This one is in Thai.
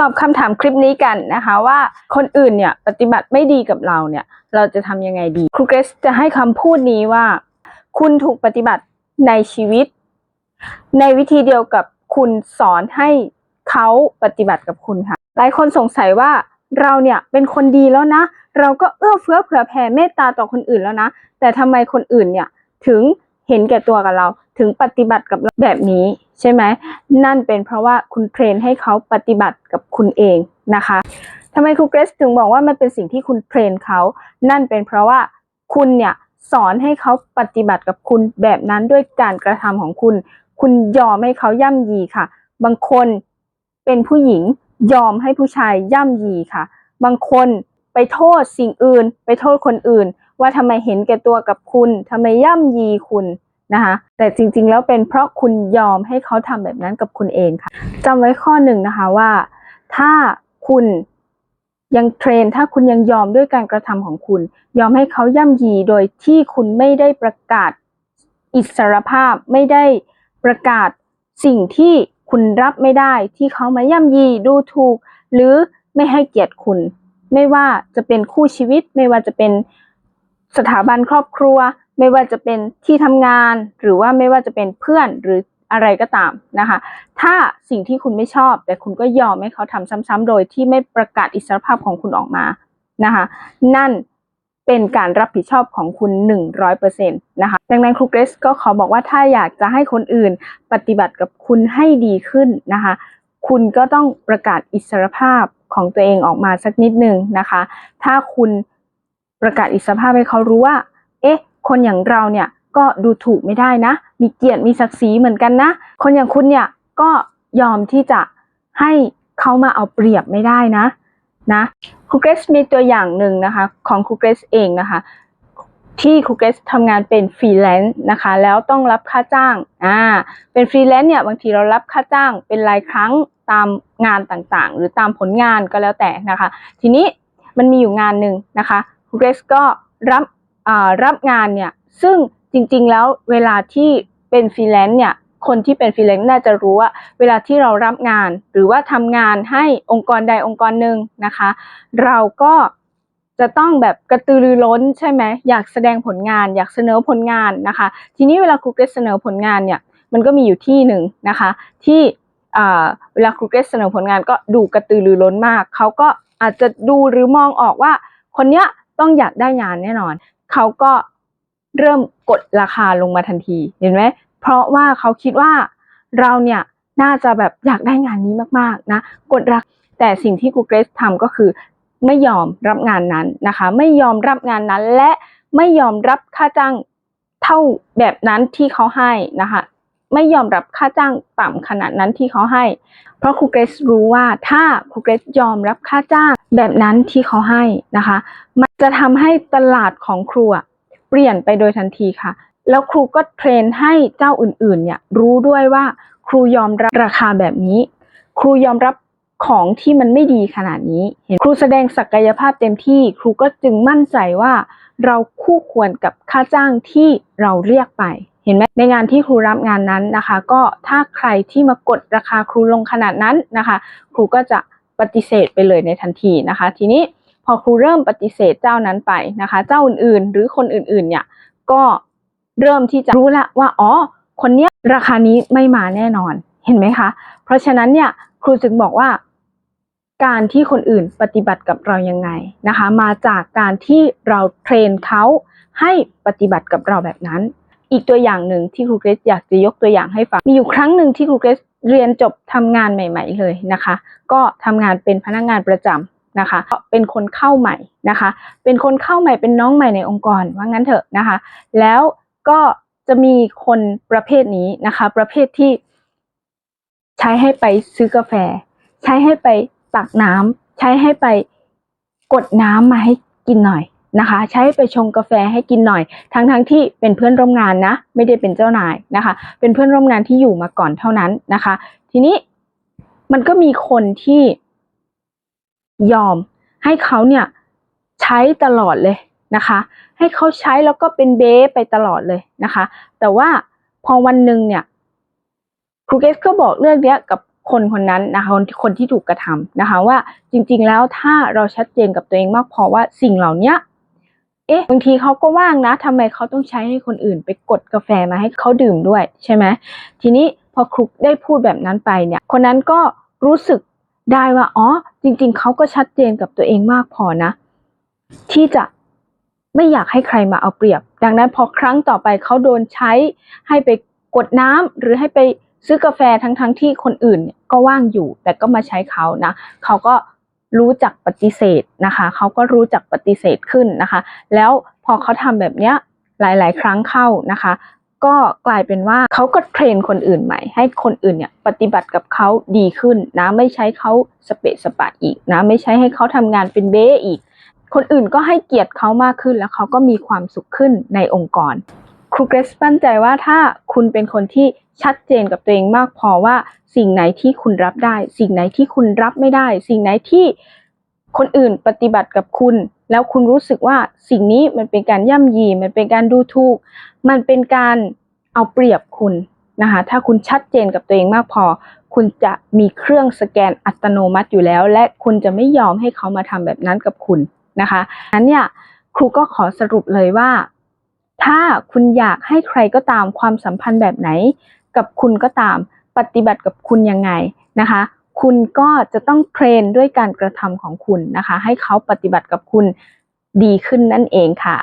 ตอบคำถามคลิปนี้กันนะคะว่าคนอื่นเนี่ยปฏิบัติไม่ดีกับเราเนี่ย เราจะทำยังไงดี ครูเกรซจะให้คำพูดนี้ว่า คุณถูกปฏิบัติในชีวิต ในวิธีเดียวกับคุณสอนให้เขาปฏิบัติกับคุณค่ะ หลายคนสงสัยว่าเราเนี่ยเป็นคนดีแล้วนะ เราก็เอื้อเฟื้อเผื่อแผ่เมตตาต่อคนอื่นแล้วนะ แต่ทำไมคนอื่นเนี่ยถึงเห็นแก่ตัวกับเรา ถึงปฏิบัติกับเราแบบนี้ใช่ไหมนั่นเป็นเพราะว่าคุณเทรนให้เขาปฏิบัติกับคุณเองนะคะทำไมครูเกรซถึงบอกว่ามันเป็นสิ่งที่คุณเทรนเขานั่นเป็นเพราะว่าคุณเนี่ยสอนให้เขาปฏิบัติกับคุณแบบนั้นด้วยการกระทำของคุณ คุณยอมให้เขาย่ำยีค่ะ บางคนเป็นผู้หญิงยอมให้ผู้ชายย่ำยีค่ะ บางคนไปโทษสิ่งอื่น ไปโทษคนอื่น ว่าทำไมเห็นแก่ตัวกับคุณทำไมย่ำยีคุณ นะคะแต่จริงๆแล้วเป็นเพราะคุณยอมให้เขาทำแบบนั้นกับคุณเองค่ะจำไว้ข้อหนึ่งนะคะว่า ถ้าคุณยังเทรนถ้าคุณยังยอมด้วยการกระทำของคุณ ยอมให้เขาย่ำยีโดยที่คุณไม่ได้ประกาศอิสรภาพไม่ได้ประกาศสิ่งที่คุณรับไม่ได้ที่เขามาย่ำยีดูถูก หรือไม่ให้เกียรติคุณ ไม่ว่าจะเป็นคู่ชีวิต ไม่ว่าจะเป็นสถาบันครอบครัว ไม่ว่าจะเป็นที่ทำงาน หรือว่าไม่ว่าจะเป็นเพื่อนหรืออะไรก็ตามนะคะ ถ้าสิ่งที่คุณไม่ชอบ แต่คุณก็ยอมให้เขาทำซ้ำๆโดยที่ไม่ประกาศอิสรภาพของคุณออกมานะคะ นั่นเป็นการรับผิดชอบของคุณ 100%นะคะ ดังนั้นครูเกรซก็ขอบอกว่าถ้าอยากจะให้คนอื่นปฏิบัติกับคุณให้ดีขึ้นนะคะ คุณก็ต้องประกาศอิสรภาพของตัวเองออกมาสักนิดนึงนะคะ ถ้าคุณประกาศอิสรภาพให้เขารู้ว่า เอ๊ะ คนอย่างเราเนี่ยก็ดูถูกไม่ได้นะ มีเกียรติมีศักดิ์ศรีเหมือนกันนะ คนอย่างคุณเนี่ยก็ยอมที่จะให้เขามาเอาเปรียบไม่ได้นะนะครูเกรซมีตัวอย่างหนึ่งนะคะของครูเกรซเองนะคะ ที่ครูเกรซทำงานเป็นฟรีแลนซ์นะคะ แล้วต้องรับค่าจ้างอ่าเป็นฟรีแลนซ์เนี่ยบางทีเรารับค่าจ้างเป็นรายครั้งตามงานต่างๆ หรือตามผลงานก็แล้วแต่นะคะ ทีนี้มันมีอยู่งานหนึ่งนะคะครูเกรซก็รับ รับงานเนี่ยซึ่งจริงๆแล้วเวลาที่เป็นฟรีแลนซ์เนี่ยคนที่เป็นฟรีแลนซ์น่าจะรู้ว่า เวลาที่เรารับงาน หรือว่าทำงานให้องค์กรใดองค์กรหนึ่งนะคะ เราก็จะต้องแบบกระตือรือร้นใช่ไหมอยากแสดงผลงาน อยากเสนอผลงานนะคะ ทีนี้เวลาครูเกรซเสนอผลงานเนี่ยมันก็มีอยู่ที่หนึ่งนะคะ ที่เวลาครูเกรซเสนอผลงานก็ดูกระตือรือร้นมากเขาก็อาจจะดูหรือมองออกว่า คนเนี้ยต้องอยากได้งานแน่นอน เขาก็เริ่มกดราคาลงมาทันที เห็นไหมเพราะว่าเขาคิดว่าเราเนี่ยน่าจะแบบอยากได้งานนี้มากๆนะกดราคาแต่สิ่งที่ครูเกรซทำก็คือไม่ยอมรับงานนั้นนะคะ ไม่ยอมรับงานนั้นและไม่ยอมรับค่าจ้างเท่าแบบนั้นที่เขาให้นะคะไม่ยอมรับค่าจ้างต่ำขนาดนั้นที่เขาให้ เพราะครูเกรซรู้ว่าถ้าครูเกรซยอมรับค่าจ้างแบบนั้นที่เขาให้นะคะ จะทำให้ตลาดของครูเปลี่ยนไปโดยทันทีค่ะ แล้วครูก็เทรนให้เจ้าอื่นๆ เนี่ยรู้ด้วยว่าครูยอมรับราคาแบบนี้ ครูยอมรับของที่มันไม่ดีขนาดนี้ เห็นครูแสดงศักยภาพเต็มที่ ครูก็จึงมั่นใจว่า เราคู่ควรกับค่าจ้างที่เราเรียกไป เห็นไหมในงานที่ครูรับงานนั้นนะคะ ก็ถ้าใครที่มากดราคาครูลงขนาดนั้นนะคะ ครูก็จะปฏิเสธไปเลยในทันทีนะคะ ทีนี้ พอครูเริ่มปฏิเสธเจ้านั้นไปนะคะ เจ้าอื่นๆ หรือคนอื่นๆ เนี่ยก็เริ่มที่จะรู้ละว่าอ๋อคนเนี้ยราคานี้ไม่มาแน่นอนเห็นไหมคะ เพราะฉะนั้นเนี่ยครูจึงบอกว่า การที่คนอื่นปฏิบัติกับเรายังไงนะคะ มาจากการที่เราเทรนเขาให้ปฏิบัติกับเราแบบนั้น อีกตัวอย่างหนึ่งที่ครูเกรซอยากจะยกตัวอย่างให้ฟังมีอยู่ครั้งหนึ่งที่ครูเกรซเรียนจบทำงานใหม่ ๆ เลยนะคะ ก็ทำงานเป็นพนักงานประจำ นะคะ เป็นคนเข้าใหม่นะคะ เป็นคนเข้าใหม่เป็นน้องใหม่ในองค์กรว่างั้นเถอะนะคะ แล้วก็จะมีคนประเภทนี้นะคะ ประเภทที่ใช้ให้ไปซื้อกาแฟ ใช้ให้ไปตักน้ำใช้ให้ไปกดน้ำมาให้กินหน่อยนะคะ ใช้ไปชงกาแฟให้กินหน่อย ทั้งทั้งที่เป็นเพื่อนร่วมงานนะ ไม่ได้เป็นเจ้านายนะคะ เป็นเพื่อนร่วมงานที่อยู่มาก่อนเท่านั้นนะคะ ทีนี้มันก็มีคนที่ ยอม ให้เขาเนี่ยใช้ตลอดเลยนะคะ ให้เขาใช้แล้วก็เป็นเบ้ไปตลอดเลยนะคะ แต่ว่าพอวันหนึ่งเนี่ยครูเกสก็บอกเรื่องเนี้ยกับคนคนนั้นนะคะคนคนที่ถูกกระทำนะคะ ว่าจริงๆแล้วถ้าเราชัดเจนกับตัวเองมากพอว่าสิ่งเหล่าเนี้ยเอ๊ะบางทีเขาก็ว่างนะทำไมเขาต้องใช้ให้คนอื่นไปกดกาแฟมาให้เขาดื่มด้วยใช่ไหมทีนี้พอครุกได้พูดแบบนั้นไปเนี่ย คนนั้นก็รู้สึก ได้ว่าอ๋อจริง ๆเขาก็ชัดเจนกับตัวเองมากพอนะ ที่จะไม่อยากให้ใครมาเอาเปรียบ ดังนั้นพอครั้งต่อไปเขาโดนใช้ให้ไปกดน้ำหรือให้ไปซื้อกาแฟทั้งๆที่คนอื่นก็ว่างอยู่ แต่ก็มาใช้เขานะเขาก็รู้จักปฏิเสธนะคะเขาก็รู้จักปฏิเสธขึ้นนะคะ แล้วพอเขาทำแบบเนี้ยหลาย ๆ ครั้งเข้านะคะ ก็กลายเป็นว่าเขาก็เทรนคนอื่นใหม่ ให้คนอื่นเนี่ยปฏิบัติกับเขาดีขึ้นนะไม่ใช้เขาสเปะสปะอีกนะไม่ใช้ให้เขาทำงานเป็นเบ้อีก คนอื่นก็ให้เกียรติเขามากขึ้นแล้วเขาก็มีความสุขขึ้นในองค์กรครูเกรซมั่นใจว่าถ้าคุณเป็นคนที่ชัดเจนกับตัวเองมากพอว่าสิ่งไหนที่คุณรับได้ สิ่งไหนที่คุณรับไม่ได้ สิ่งไหนที่คนอื่นปฏิบัติกับคุณ แล้วคุณรู้สึกว่าสิ่งนี้มันเป็นการย่ำยีมันเป็นการดูถูก มันเป็นการเอาเปรียบคุณนะคะถ้าคุณชัดเจนกับตัวเองมากพอ คุณจะมีเครื่องสแกนอัตโนมัติอยู่แล้ว และคุณจะไม่ยอมให้เขามาทำแบบนั้นกับคุณนะคะนั้นเนี่ยครูก็ขอสรุปเลยว่า ถ้าคุณอยากให้ใครก็ตามความสัมพันธ์แบบไหน กับคุณก็ตามปฏิบัติกับคุณยังไงนะคะ คุณก็จะต้องเทรนด้วยการกระทำของคุณนะคะ ให้เขาปฏิบัติกับคุณดีขึ้นนั่นเองค่ะ